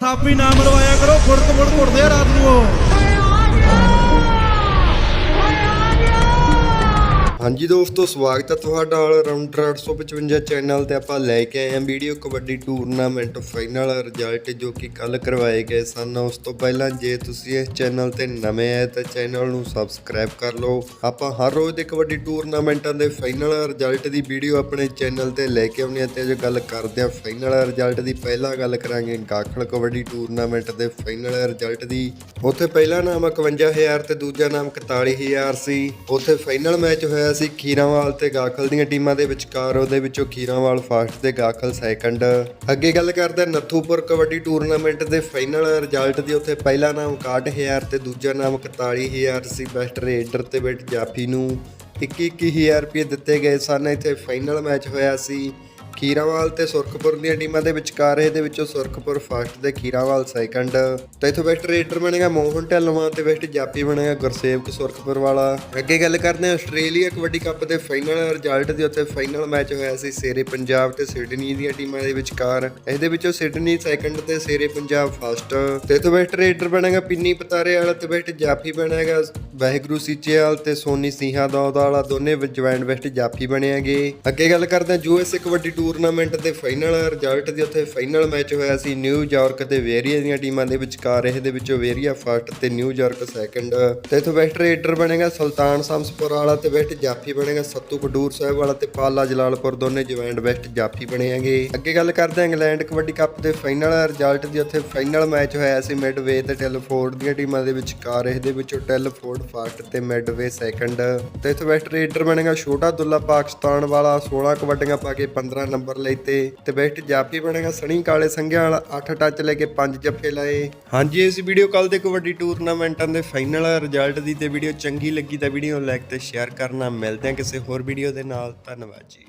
ਥਾਪੀ ਨਾ ਮਰਵਾਇਆ ਕਰੋ ਫੁੜਕ ਫੁੜਕ ਉੱਠਦੇ ਆ ਰਾਤ ਨੂੰ ਉਹ। ਹਾਂਜੀ ਦੋਸਤੋ, ਸਵਾਗਤ ਹੈ ਤੁਹਾਡਾ ਆਲ ਰਾਉਂਡਰ 855 ਚੈਨਲ ਤੇ ਆਪਾਂ ਲੈ ਕੇ ਆਏ ਹਾਂ video kabaddi tournament final result ਜੋ ਕਿ ਕੱਲ ਕਰਵਾਏ ਗਏ ਸਨ। ਉਸ ਤੋਂ ਪਹਿਲਾਂ ਜੇ ਤੁਸੀਂ ਇਸ ਚੈਨਲ ਤੇ ਨਵੇਂ ਆਏ ਤਾਂ ਚੈਨਲ ਨੂੰ ਸਬਸਕ੍ਰਾਈਬ ਕਰ ਲਓ। ਆਪਾਂ ਹਰ ਰੋਜ਼ ਦੇ ਕਬੱਡੀ ਟੂਰਨਾਮੈਂਟਾਂ ਦੇ ਫਾਈਨਲ ਰਿਜ਼ਲਟ ਦੀ ਵੀਡੀਓ ਆਪਣੇ ਚੈਨਲ ਤੇ ਲੈ ਕੇ ਆਉਂਦੇ ਹਾਂ ਤੇ ਜੋ ਗੱਲ ਕਰਦੇ ਹਾਂ ਫਾਈਨਲ ਰਿਜ਼ਲਟ ਦੀ। ਪਹਿਲਾਂ ਗੱਲ ਕਰਾਂਗੇ ਗਾਖਲ ਕਬੱਡੀ ਟੂਰਨਾਮੈਂਟ ਦੇ ਫਾਈਨਲ ਰਿਜ਼ਲਟ ਦੀ। ਉੱਥੇ ਪਹਿਲਾ ਨਾਮ 51000 ਤੇ ਦੂਜਾ ਨਾਮ 41000 ਸੀ। ਉੱਥੇ ਫਾਈਨਲ ਮੈਚ ਹੋਇਆ ਸੀ ਖੀਰਾਵਾਲ ਤੇ ਗਾਖਲ ਦੀਆਂ ਟੀਮਾਂ ਦੇ ਵਿਚਕਾਰ, ਉਹਦੇ ਵਿੱਚੋਂ ਖੀਰਾਵਾਲ ਫਸਟ ਤੇ ਗਾਖਲ ਸੈਕੰਡ ਅੱਗੇ ਗੱਲ ਕਰਦੇ ਹਾਂ ਨੱਥੂਪੁਰ ਕਬੱਡੀ ਟੂਰਨਾਮੈਂਟ ਦੇ ਫਾਈਨਲ ਰਿਜ਼ਲਟ ਦੀ, ਉੱਥੇ ਪਹਿਲਾ ਨਾਮ 61000 ਤੇ ਦੂਜਾ ਨਾਮ 41000 ਸੀ ਬੈਸਟ ਰੇਡਰ ਤੇ ਬੈਟ ਜਾਫੀ ਨੂੰ। 21-21000 ਰੁਪਏ ਦਿੱਤੇ ਗਏ ਸਨ, ਇੱਥੇ ਫਾਈਨਲ ਮੈਚ ਹੋਇਆ ਸੀ। ਖੀਰਾਵਾਲ ਤੇ ਸੁਰਖਪੁਰ ਦੀਆਂ ਟੀਮਾਂ ਦੇ ਵਿਚਕਾਰ ਇਹਦੇ ਵਿੱਚੋਂ ਸੁਰਖਪੁਰ ਫਸਟ ਤੇ ਖੀਰਾਵਾਲ ਸੈਕੰਡ ਤੇ ਇਥੋਂ ਬੈਸਟ ਰੇਡਰ ਬਣੇਗਾ ਮੋਹਨ ਢੱਲਵਾਂ ਤੇ ਬੈਸਟ ਜਾਪੀ ਬਣੇਗਾ ਗੁਰਸੇਵਕ ਸੁਰਖਪੁਰ ਵਾਲਾ। ਅੱਗੇ ਗੱਲ ਕਰਦੇ ਹਾਂ ਆਸਟ੍ਰੇਲੀਆ ਕਬੱਡੀ ਕੱਪ ਦੇ ਫਾਈਨਲ ਰਿਜ਼ਲਟ ਦੇ ਉੱਤੇ ਫਾਈਨਲ ਮੈਚ ਹੋਇਆ ਸੀ ਸੇਰੇ ਪੰਜਾਬ ਤੇ ਸਿਡਨੀ ਦੀਆਂ ਟੀਮਾਂ ਦੇ ਵਿਚਕਾਰ। ਇਹਦੇ ਵਿੱਚੋਂ ਸਿਡਨੀ ਸੈਕੰਡ ਤੇ ਸੇਰੇ ਪੰਜਾਬ ਫਸਟ ਤੇ ਇਥੋਂ ਬੈਸਟ ਰੇਡਰ ਬਣੇਗਾ ਪਿੰਨੀ ਪਤਾਰੇ ਵਾਲਾ ਤੇ ਬੈਸਟ ਜਾਫੀ ਬਣੇਗਾ ਵਾਹਿਗੁਰੂ ਸੀਚੇਵਾਲ ਤੇ ਸੋਨੀ ਸਿੰਘਾ ਦੌਦ ਵਾਲਾ। ਦੋਨੇ ਜੁਆਇੰਟ ਬੈਸਟ ਜਾਫੀ ਬਣੇਗੇ। ਅੱਗੇ ਗੱਲ ਕਰਦੇ ਹਾਂ ਯੂਐਸਏ ਕਬੱਡੀ ਟੂਰਨਾਮੈਂਟ ਦੇ ਫਾਈਨਲ ਰਿਜ਼ਲਟ ਦੇ ਉੱਥੇ ਫਾਈਨਲ ਮੈਚ ਹੋਇਆ ਸੀ ਨਿਊਯਾਰਕ ਤੇ ਵੇਰੀਆ ਦੀਆਂ ਟੀਮਾਂ ਦੇ ਵਿਚਕਾਰ। ਇਹਦੇ ਵਿੱਚੋਂ ਵੇਰੀਆ ਫਸਟ ਤੇ ਨਿਊਯਾਰਕ ਸੈਕੰਡ। ਤੇ ਇਥੋਂ ਬੈਸਟ ਰੇਡਰ ਬਣੇਗਾ ਸੁਲਤਾਨ ਸੰਸਪੁਰ ਵਾਲਾ ਤੇ ਬੈਸਟ ਜਾਫੀ ਬਣੇਗਾ ਸੱਤੂ ਕਡੂਰ ਸਾਹਿਬ ਵਾਲਾ ਤੇ ਪਾਲਾ ਜਲਾਲਪੁਰ। ਦੋਨੇ ਜੁਆਇੰਟ ਬੈਸਟ ਜਾਫੀ ਬਣੇਗੇ ਅੱਗੇ ਗੱਲ ਕਰਦੇ ਹਾਂ ਇੰਗਲੈਂਡ ਕਬੱਡੀ ਕੱਪ ਦੇ ਫਾਈਨਲ ਰਿਜ਼ਲਟ ਦੀ ਉੱਥੇ ਫਾਈਨਲ ਮੈਚ ਹੋਇਆ ਸੀ ਮਿਡਵੇ ਤੇ ਟੈਲਫੋਰਡ ਦੀਆਂ ਟੀਮਾਂ ਦੇ ਵਿਚਕਾਰ। ਇਹਦੇ ਵਿੱਚੋਂ ਟੈਲਫੋਰਡ ਫਸਟ ਤੇ ਮਿਡਵੇ ਸੈਕੰਡ। ਤੇ ਇਥੋਂ ਬੈਸਟ ਰੇਡਰ ਬਣੇਗਾ ਛੋਟਾ ਦੁੱਲਾ ਪਾਕਿਸਤਾਨ ਵਾਲਾ। 16 ਕਬੱਡੀਆਂ ਪਾ ਕੇ 15 ਨੰਬਰ ਲੈਤੇ ਤੇ ਬੈਸਟ ਜਾਫੀ ਬਣੇਗਾ ਸਣੀ ਕਾਲੇ ਸੰਘਿਆ ਵਾਲਾ 8 ਟੱਚ ਲੈ ਕੇ 5 ਜੱਫੇ ਲਾਏ। ਹਾਂਜੀ, ਇਸ ਵੀਡੀਓ ਕੱਲ ਦੇ ਕਬੱਡੀ ਟੂਰਨਾਮੈਂਟਾਂ ਦੇ ਫਾਈਨਲ ਰਿਜ਼ਲਟ ਦੀ ਤੇ ਵੀਡੀਓ ਚੰਗੀ ਲੱਗੀ ਤਾਂ ਵੀਡੀਓ ਲਾਈਕ ਤੇ ਸ਼ੇਅਰ ਕਰਨਾ। ਮਿਲਦੇ ਹਾਂ ਕਿਸੇ ਹੋਰ ਵੀਡੀਓ ਦੇ ਨਾਲ। ਧੰਨਵਾਦ ਜੀ।